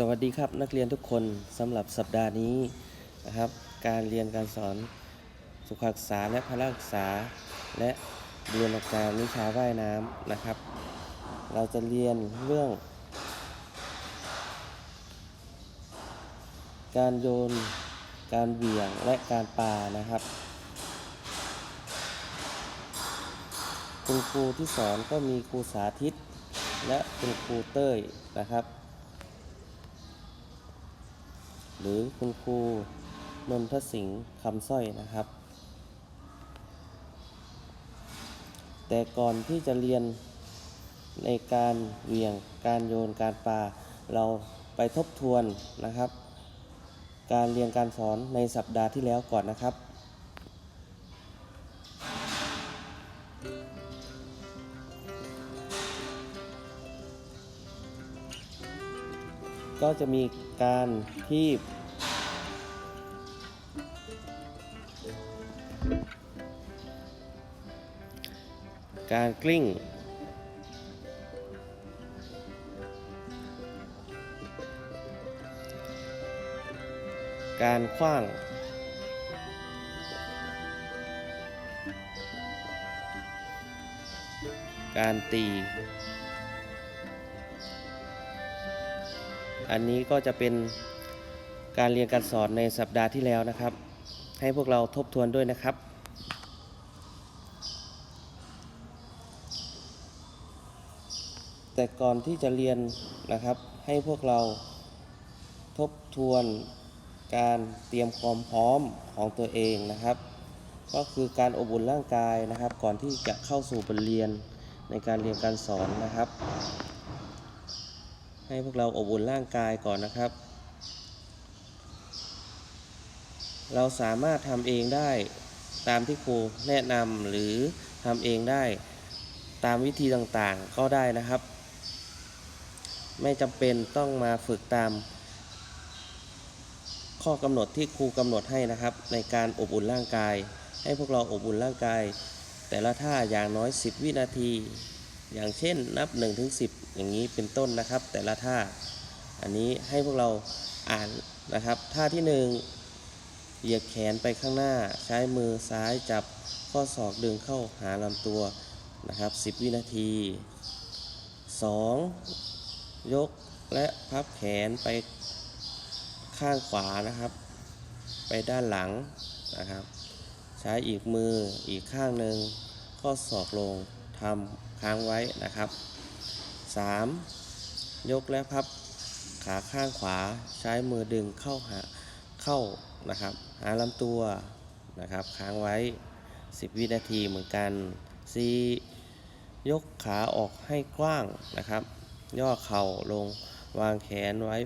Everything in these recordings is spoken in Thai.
สวัสดีครับนักเรียนทุกคนสำหรับสัปดาห์นี้นะครับ การเรียนการสอนสุขศึกษาและพละศึกษา และเรียนการวิชาว่ายน้ำนะครับ เราจะเรียนเรื่อง การโยนการเหวี่ยงและการปานะครับ คุณครูที่สอนก็มีครูสาธิต และคุณครูเต้ยนะครับ หรือคุณครูนนทสิงห์คำสร้อยนะครับ แต่ก่อนที่จะเรียนในการเหวี่ยงการโยนการปาเราไปทบทวนนะครับ การเรียนการสอนในสัปดาห์ที่แล้วก่อนนะครับ ก็จะมีการทีบการกลิ้ง การคว้าง การตี อันนี้ก็จะเป็นการเรียนการสอนในสัปดาห์ที่แล้วนะครับ ให้พวกเราทบทวนด้วยนะครับแต่ก่อนที่จะเรียนนะครับให้พวกเราทบทวนการเตรียมความพร้อมของตัวเองนะครับ ก็คือการอบอุ่นร่างกายนะครับ ก่อนที่จะเข้าสู่บทเรียนในการเรียนการสอนนะครับ ให้พวกเราอบอุ่นร่างกายก่อนนะครับ เราสามารถทำเองได้ตามที่ครูแนะนำหรือทำเองได้ตามวิธีต่างๆก็ได้นะครับ ไม่จำเป็นต้องมาฝึกตาม ข้อกำหนดที่ครูกำหนดให้นะครับ ในการอบอุ่นร่างกาย ให้พวกเราอบอุ่นร่างกาย แต่ละท่าอย่างน้อย 10 วินาที อย่างเช่นนับ1ถึง10 อย่างนี้เป็นต้นนะครับ แต่ละท่า อันนี้ให้พวกเราอ่านนะครับ ท่าที่ 1 เหยียดแขนไปข้างหน้า ใช้มือซ้ายจับข้อศอกดึงเข้าหาลำตัวนะครับ 10 วินาที 2. ยกและพับแขนไปข้างขวานะครับ ไปด้านหลังนะครับ ใช้อีกมืออีกข้างหนึ่งข้อศอกลงทำ ค้างไว้นะครับ 3. ยกและพับขาข้างขวาใช้มือดึงเข้าหาเข้านะครับ หาลำตัวนะครับ ค้างไว้ 10 วินาทีเหมือนกัน 4. ยกขาออกให้กว้างนะครับ ย่อเข่าลงวางแขนไว้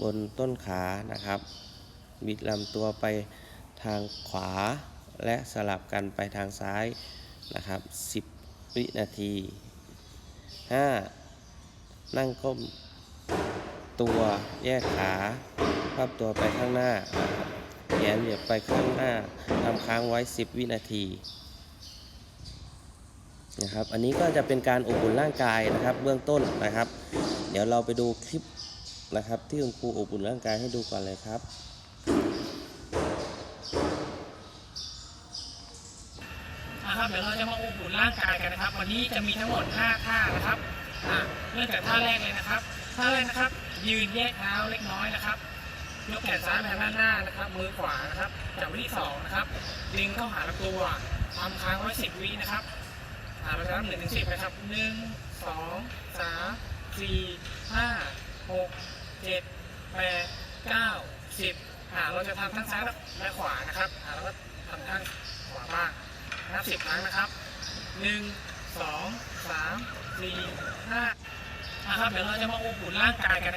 บนต้นขานะครับ บิดลำตัวไปทางขวาและสลับกันไปทางซ้ายนะครับ 10 วินาที 5. นั่งก้ม ตัวแยกขาพับตัวไปข้างหน้า แขนเหยียบไปข้างหน้าทำค้างไว้ 10 วินาทีนะครับ อันนี้ก็จะเป็นการอบอุ่นร่างกายนะครับ เบื้องต้นนะครับ เดี๋ยวเราไปดูคลิปนะครับ ที่คุณครูอบอุ่นร่างกายให้ดูก่อนเลยครับ นะครับเดี๋ยวเราจะมาอบอุ่นร่างกายกันนะครับ วันนี้จะมีทั้งหมด 5 ท่านะครับเริ่มจากท่าแรกเลยนะครับท่าแรกนะครับ ยืนแยกเท้าเล็กน้อยนะครับยกแขนซ้ายไปทาด้านหน้านะครับ มือขวานะครับจับวิธีสองนะครับดึงเข้าหาลำตัวทำค้างไว้สิบวินะครับอ่าเราจะนับหนึ่งถึงสิบนะครับหนึ่งสองสามสี่ห้าหกเจ็ดแปดเก้าสิบอ่าเราจะทำทั้งซ้ายและขวานะครับอ่าแล้วก็ทำทั้งขวาบ้าง นับสิบครั้งนะครับหนึ่งสองสามสี่ห้านะครับเดี๋ยวเราจะมาอบอุ่นร่างกายกัน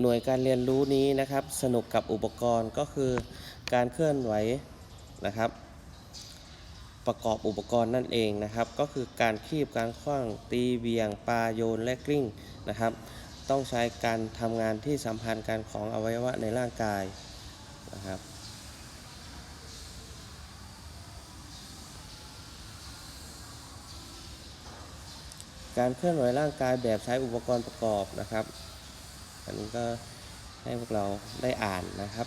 หน่วยการเรียนรู้นี้นะครับ สนุกกับอุปกรณ์ก็คือการเคลื่อนไหวนะครับ ประกอบอุปกรณ์นั่นเองนะครับ ก็คือการคีบการคว้างตีเบียงปลาโยนและกลิ้งนะครับ ต้องใช้การทำงานที่สัมพันธ์กันของอวัยวะในร่างกายนะครับการเคลื่อนไหวร่างกายแบบใช้อุปกรณ์ประกอบนะครับ อันนี้ก็ให้พวกเราได้อ่านนะครับ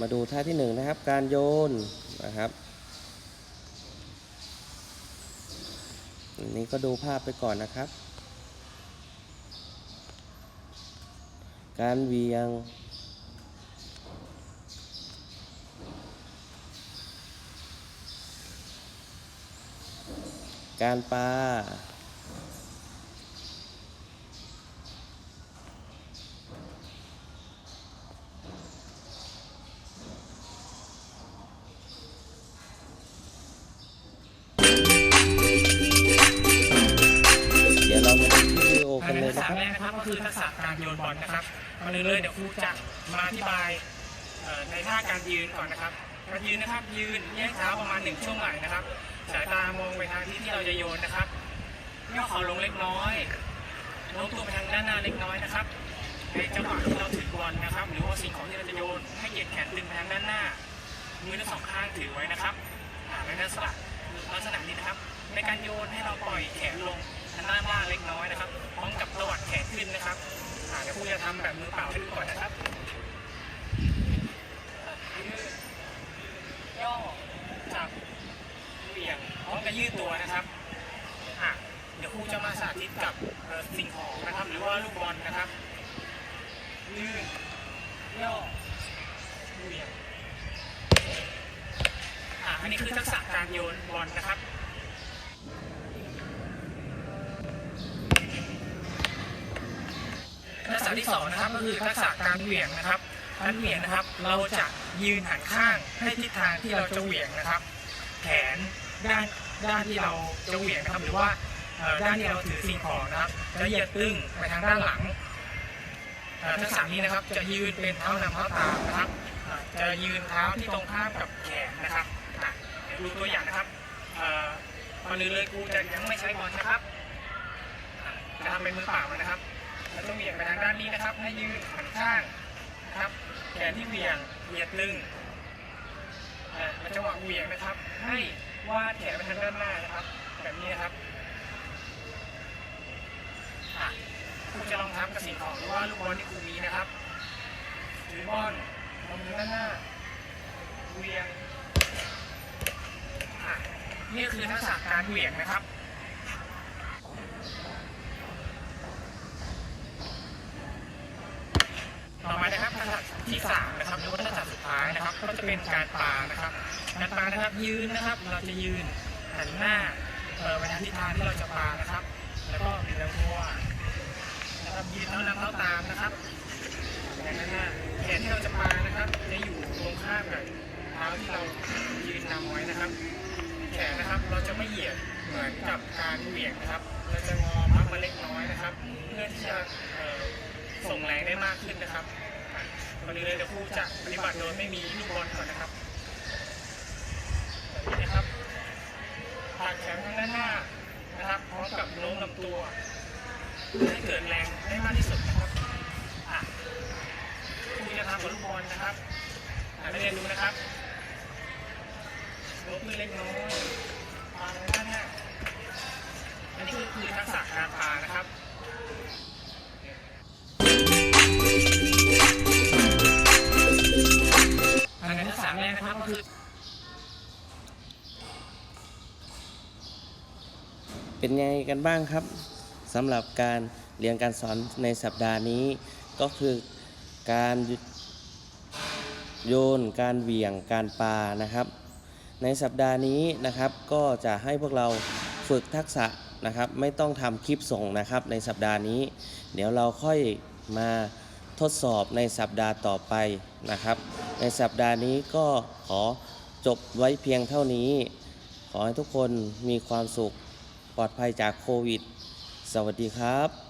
มาดูท่าที่1นนะครับ การโยนนะครับ นนี้ก็ดูภาพไปก่อนนะครับ การเวียง การปา็คือทักษะการโยนบอลนะครับมาเลยเลยเดี๋ยวครูจะมาอธิบายในท่าการยืนก่อนนะครับการยืนนะครับยืนแยกเท้าประมาณหนึ่งช่วงไหล่นะครับ สายตามองไปทางที่ที่เราจะโยนนะครับย่อเข่าลงเล็กน้อยโน้มตัวไปทางด้านหน้าเล็กน้อยนะครับ ในจังหวะที่เราถือบอลนะครับ หรือว่าสิ่งของที่เราจะโยนให้เหยียดแขนดึงไปทางด้านหน้ามือทั้งสองข้างถือไว้นะครับอ่าในลักษณะลักษณะนี้นะครับ ในการโยนให้เราปล่อยแขนลงทางด้านล่างเล็กน้อยนะครับำแบบมือเปล่าให้ดูก่อนนะครับย่อจับเหวี่ยงพร้อมกับยืดตัวนะครับอะเดี๋ยวครูจะมาสาธิตกับสิ่งของนะครับ หรือว่าลูกบอลนะครับยืดย่อเหวี่ยงอ่าอันนี้คือทักษะการโยนบอลนะครับะที่สองนะครับก็คือทักษะการเหวี่ยงนะครับการเหวี่ยงนะครับ เราจะยืนหันข้างให้ทิศทางที่เราจะเหวี่ยงนะครับ แขนด้านด้านที่เราจะเหวี่ยงนะครับหรือว่าเอ่อด้านที่เราถือสิ่งของนะครับ จะเหยียดตึงไปทางด้านหลังเอ่อทักษะนี้นะครับจะยืนเป็นเท้านำเท้าตามนะครับอ่าจะยืนเท้าที่ตรงข้ามกับแขนนะครับอะเดี๋ยวดูตัวอย่างนะครับเอ่อก่อนอื่นเลยครูจะยังไม่ใช้บอลนะครับอะจะทำเป็นมือเปล่านะครับ แล้วต้องเหวี่ยงไปทางด้านนี้นะครับ ให้ยืดหันข้างนะครับ แขนที่เหวี่ยงเหยียดตึงอ่าแล้วจังหวะเหวี่ยงนะครับ ให้วาดแขนไปทางด้านหน้านะครับ แบบนี้นะครับอะครูจะลองทำกับสิ่งของหรือว่าลูกบอลที่ครูมีนะครับถือบอลลงด้านหน้าเหวี่ยงอะนี่คือทักษะการเหวี่ยงนะครับ ต่อมานะครับ ที่สามนะครับหรือว่าทักษะสุดท้ายนะครับ ก็จะเป็นการปานะครับ การปานะครับยืนนะครับ เราจะยืนหันหน้าเออไปทางทิศทางที่เราจะปานะครับ แล้วก็บิดลำตัวนะครับยืนเท้านำเท้าตามนะครับอย่างนั้นนะแขนที่เราจะปานะครับ จะอยู่ตรงข้ามกับเท้าที่เรายืนนำไว้นะครับ แขนนะครับเราจะไม่เหยียดเหมือนกับการเหวี่ยงนะครับ เราจะงอพับมาเล็กน้อยนะครับ เพื่อที่จะส่งแรงได้มากขึ้นนะครับ อะวันนี้เลยเดี๋ยวครูจะปฏิบัติโดยไม่มีลูกบอลก่อนนะครับแบบนี้นะครับผักแขนทางด้านหน้านะครับพร้อมกับโน้มลำตัวเพื่อให้เกิดแรงได้มากที่สุดนะครับอะครูจะทำกับลูกบอลนะครับอะนักเรียนดูนะครับยกมือเล็กน้อย เป็นไงกันบ้างครับสำหรับการเรียนการสอนในสัปดาห์นี้ ก็คือการโยน การเหวี่ยง การปานะครับ ในสัปดาห์นี้นะครับ ก็จะให้พวกเราฝึกทักษะนะครับ ไม่ต้องทำคลิปส่งนะครับ ในสัปดาห์นี้ เดี๋ยวเราค่อยมาทดสอบในสัปดาห์ต่อไปนะครับ ในสัปดาห์นี้ก็ขอจบไว้เพียงเท่านี้ ขอให้ทุกคนมีความสุข ปลอดภัยจากโควิด สวัสดีครับ